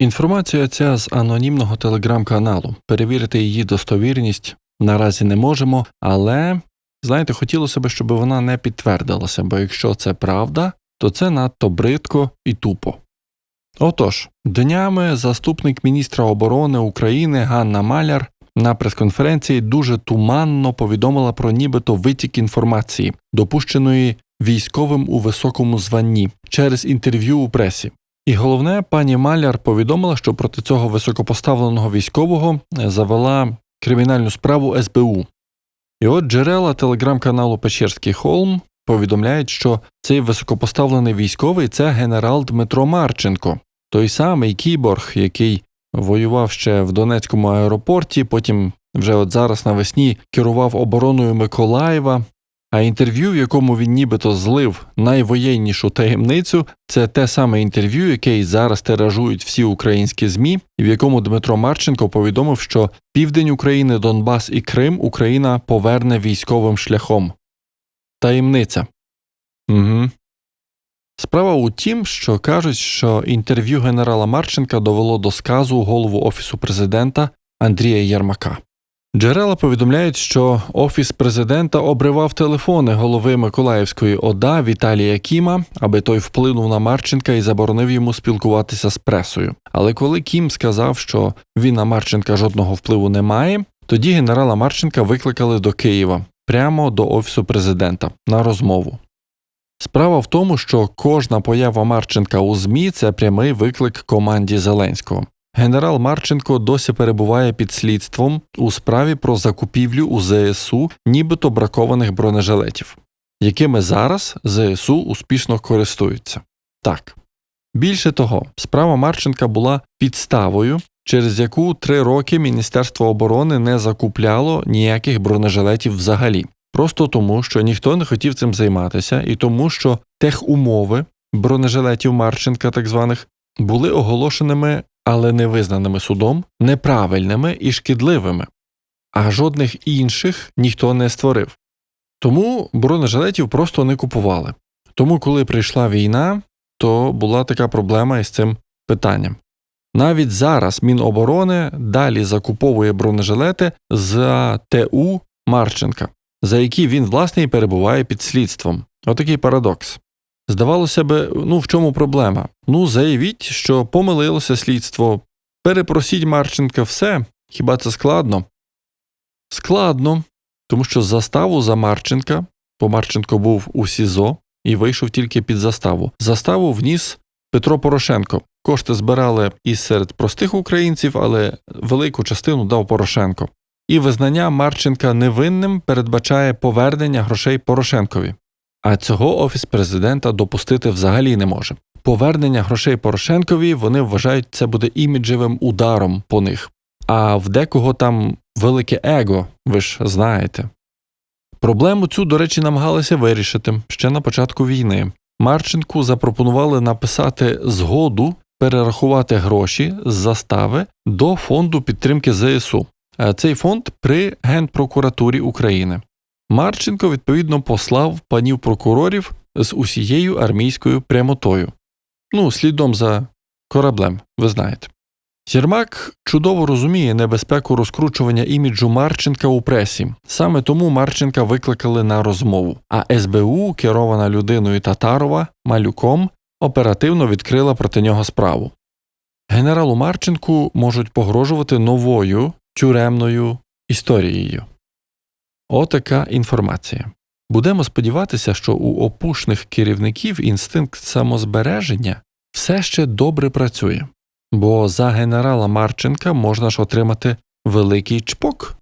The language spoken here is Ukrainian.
Інформація ця з анонімного телеграм-каналу. Перевірити її достовірність наразі не можемо, але знаєте, хотілося б, щоб вона не підтвердилася, бо якщо це правда, то це надто бридко і тупо. Отож, днями заступник міністра оборони України Ганна Маляр на прес-конференції дуже туманно повідомила про нібито витік інформації, допущеної військовим у високому званні через інтерв'ю у пресі. І головне, пані Маляр повідомила, що проти цього високопоставленого військового завела кримінальну справу СБУ. І от джерела телеграм-каналу Печерський Холм повідомляють, що цей високопоставлений військовий це генерал Дмитро Марченко, той самий кіборг, який воював ще в Донецькому аеропорті, потім вже от зараз навесні керував обороною Миколаєва. А інтерв'ю, в якому він нібито злив найвоєннішу таємницю, це те саме інтерв'ю, яке і зараз тиражують всі українські змі, в якому Дмитро Марченко повідомив, що південь України, Донбас і Крим Україна поверне військовим шляхом. Таємниця. Угу. Справа у тім, що кажуть, що інтерв'ю генерала Марченка довело до сказу голову Офісу президента Андрія Єрмака. Джерела повідомляють, що Офіс президента обривав телефони голови Миколаївської ОДА Віталія Кіма, аби той вплинув на Марченка і заборонив йому спілкуватися з пресою. Але коли Кім сказав, що він на Марченка жодного впливу не має, тоді генерала Марченка викликали до Києва прямо до Офісу президента на розмову. Справа в тому, що кожна поява Марченка у ЗМІ це прямий виклик команді Зеленського. Генерал Марченко досі перебуває під слідством у справі про закупівлю у ЗСУ нібито бракованих бронежилетів, якими зараз ЗСУ успішно користуються. Так. Більше того, справа Марченка була підставою, через яку три роки Міністерство оборони не закупляло ніяких бронежилетів взагалі, просто тому, що ніхто не хотів цим займатися, і тому, що техумови бронежилетів Марченка, так званих, були оголошеними але не визнаними судом, неправильними і шкідливими, а жодних інших ніхто не створив. Тому бронежилетів просто не купували. Тому, коли прийшла війна, то була така проблема із цим питанням. Навіть зараз Міноборони далі закуповує бронежилети за ТУ Марченка, за які він власне і перебуває під слідством. Отакий парадокс. Здавалося б, ну в чому проблема? Ну, заявіть, що помилилося слідство, перепросіть Марченка все, хіба це складно? Складно, тому що заставу за Марченка, бо Марченко був у СІЗО і вийшов тільки під заставу. Заставу вніс Петро Порошенко. Кошти збирали і серед простих українців, але велику частину дав Порошенко. І визнання Марченка невинним передбачає повернення грошей Порошенкові. А цього офіс президента допустити взагалі не може. Повернення грошей Порошенкові вони вважають, це буде іміджевим ударом по них. А в декого там велике его, ви ж знаєте. Проблему цю, до речі, намагалися вирішити ще на початку війни. Марченку запропонували написати згоду перерахувати гроші з застави до фонду підтримки ЗСУ. Цей фонд при Генпрокуратурі України. Марченко відповідно послав панів прокурорів з усією армійською прямотою. Ну, слідом за кораблем, ви знаєте. Єрмак чудово розуміє небезпеку розкручування іміджу Марченка у пресі. Саме тому Марченка викликали на розмову, а СБУ, керована людиною Татарова, малюком, оперативно відкрила проти нього справу. Генералу Марченку можуть погрожувати новою тюремною історією. Отака інформація. Будемо сподіватися, що у опушних керівників інстинкт самозбереження все ще добре працює, бо за генерала Марченка можна ж отримати великий чпок